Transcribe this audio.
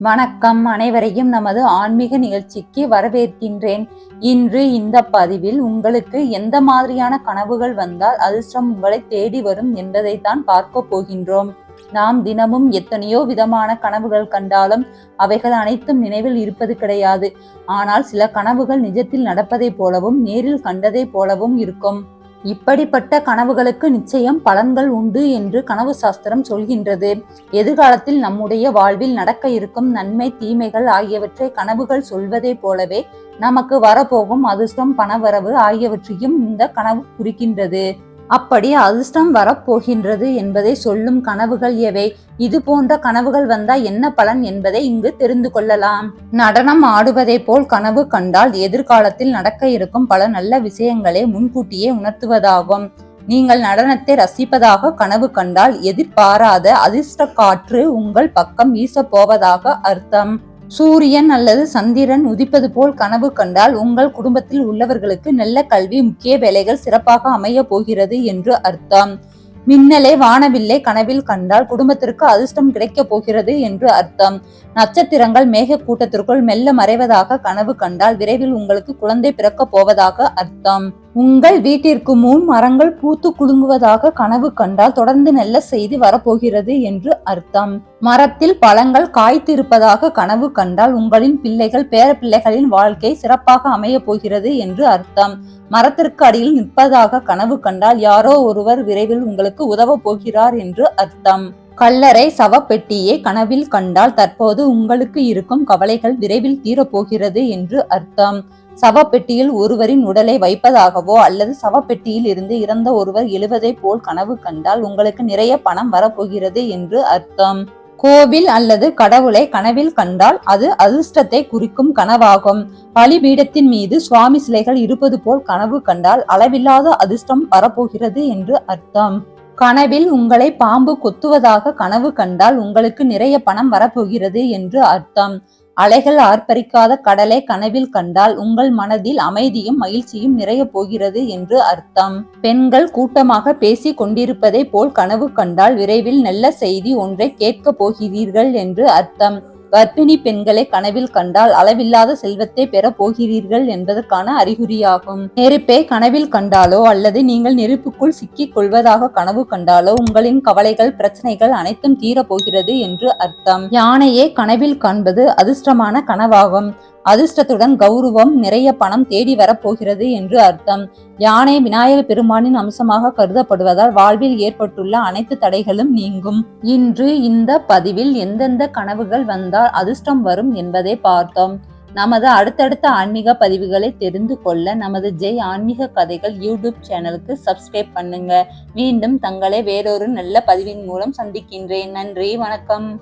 வணக்கம். அனைவரையும் நமது ஆன்மீக நிகழ்ச்சிக்கு வரவேற்கின்றேன். இன்று இந்த பதிவில் உங்களுக்கு எந்த மாதிரியான கனவுகள் வந்தால் அதிர்ஷ்டம் உங்களை தேடி வரும் என்பதை தான் பார்க்க போகின்றோம். நாம் தினமும் எத்தனையோ விதமான கனவுகள் கண்டாலும் அவைகள் அனைத்தும் நினைவில் இருப்பது கிடையாது. ஆனால் சில கனவுகள் நிஜத்தில் நடப்பதைப் போலவும் நேரில் கண்டதைப் போலவும் இருக்கும். இப்படிப்பட்ட கனவுகளுக்கு நிச்சயம் பலன்கள் உண்டு என்று கனவு சாஸ்திரம் சொல்கின்றது. எதிர்காலத்தில் நம்முடைய வாழ்வில் நடக்க இருக்கும் நன்மை தீமைகள் ஆகியவற்றை கனவுகள் சொல்வதை போலவே நமக்கு வரப்போகும் அதிர்ஷ்டம் பணவரவு ஆகியவற்றையும் இந்த கனவு குறிக்கின்றது. அப்படி அதிர்ஷ்டம் வரப்போகின்றது என்பதை சொல்லும் கனவுகள் எவை? இது போன்ற கனவுகள் வந்தா என்ன பலன் என்பதை இங்கு தெரிந்து கொள்ளலாம். நடனம் ஆடுவதை போல் கனவு கண்டால் எதிர்காலத்தில் நடக்க இருக்கும் பல நல்ல விஷயங்களை முன்கூட்டியே உணர்த்துவதாகும். நீங்கள் நடனத்தை ரசிப்பதாக கனவு கண்டால் எதிர்பாராத அதிர்ஷ்ட காற்று உங்கள் பக்கம் வீசப் போவதாக அர்த்தம். சூரியன் அல்லது சந்திரன் உதிப்பது போல் கனவு கண்டால் உங்கள் குடும்பத்தில் உள்ளவர்களுக்கு நல்ல கல்வி முக்கிய வேலைகள் சிறப்பாக அமைய போகிறது என்று அர்த்தம். மின்னலே வானவில்லை கனவில் கண்டால் குடும்பத்திற்கு அதிர்ஷ்டம் கிடைக்கப் போகிறது என்று அர்த்தம். நட்சத்திரங்கள் மேக கூட்டத்திற்குள் மெல்ல மறைவதாக கனவு கண்டால் விரைவில் உங்களுக்கு குழந்தை பிறக்கப் போவதாக அர்த்தம். உங்கள் வீட்டிற்கு முன் மரங்கள் பூத்து குலுங்குவதாக கனவு கண்டால் தொடர்ந்து நல்ல செய்தி வரப்போகிறது என்று அர்த்தம். மரத்தில் பழங்கள் காய்த்திருப்பதாக கனவு கண்டால் உங்களின் பிள்ளைகள் பேர பிள்ளைகளின் வாழ்க்கை சிறப்பாக அமைய போகிறது என்று அர்த்தம். மரத்திற்கு அடியில் நிற்பதாக கனவு கண்டால் யாரோ ஒருவர் விரைவில் உங்களுக்கு உதவ போகிறார் என்று அர்த்தம். கல்லறை சவப்பெட்டியே கனவில் கண்டால் தற்போது உங்களுக்கு இருக்கும் கவலைகள் விரைவில் தீரப்போகிறது என்று அர்த்தம். சவப்பெட்டியில் ஒருவரின் உடலை வைப்பதாகவோ அல்லது சவப்பெட்டியில் இருந்து இறந்த ஒருவர் எழுவதை போல் கனவு கண்டால் உங்களுக்கு நிறைய பணம் வரப்போகிறது என்று அர்த்தம். கோவில் அல்லது கடவுளை கனவில் கண்டால் அது அதிர்ஷ்டத்தை குறிக்கும் கனவாகும். பலிபீடத்தின் மீது சுவாமி சிலைகள் இருப்பது போல் கனவு கண்டால் அளவில்லாத அதிர்ஷ்டம் வரப்போகிறது என்று அர்த்தம். கனவில் உங்களை பாம்பு கொத்துவதாக கனவு கண்டால் உங்களுக்கு நிறைய பணம் வரப்போகிறது என்று அர்த்தம். அலைகள் ஆர்ப்பரிக்காத கடலை கனவில் கண்டால் உங்கள் மனதில் அமைதியும் மகிழ்ச்சியும் நிறைய போகிறது என்று அர்த்தம். பெண்கள் கூட்டமாக பேசிக் கொண்டிருப்பதை போல் கனவு கண்டால் விரைவில் நல்ல செய்தி ஒன்றை கேட்கப் போகிறீர்கள் என்று அர்த்தம். கர்ப்பிணி பெண்களை கனவில் கண்டால் அளவில்லாத செல்வத்தை பெற போகிறீர்கள் என்பதற்கான அறிகுறியாகும். நெருப்பை கனவில் கண்டாலோ அல்லது நீங்கள் நெருப்புக்குள் சிக்கிக் கொள்வதாக கனவு கண்டாலோ உங்களின் கவலைகள் பிரச்சனைகள் அனைத்தும் தீரப்போகிறது என்று அர்த்தம். யானையே கனவில் காண்பது அதிர்ஷ்டமான கனவாகும். அதிர்ஷ்டத்துடன் கௌரவம் நிறைய பணம் தேடி வரப்போகிறது என்று அர்த்தம். யானை விநாயகர் பெருமானின் அம்சமாக கருதப்படுவதால் வாழ்வில் ஏற்பட்டுள்ள அனைத்து தடைகளும் நீங்கும். இன்று இந்த பதிவில் எந்தெந்த கனவுகள் வந்தால் அதிர்ஷ்டம் வரும் என்பதை பார்த்தோம். நமது அடுத்தடுத்த ஆன்மீக பதிவுகளை தெரிந்து கொள்ள நமது ஜெய் ஆன்மீக கதைகள் யூடியூப் சேனலுக்கு சப்ஸ்கிரைப் பண்ணுங்க. மீண்டும் தங்களை வேறொரு நல்ல பதிவின் மூலம் சந்திக்கின்றேன். நன்றி வணக்கம்.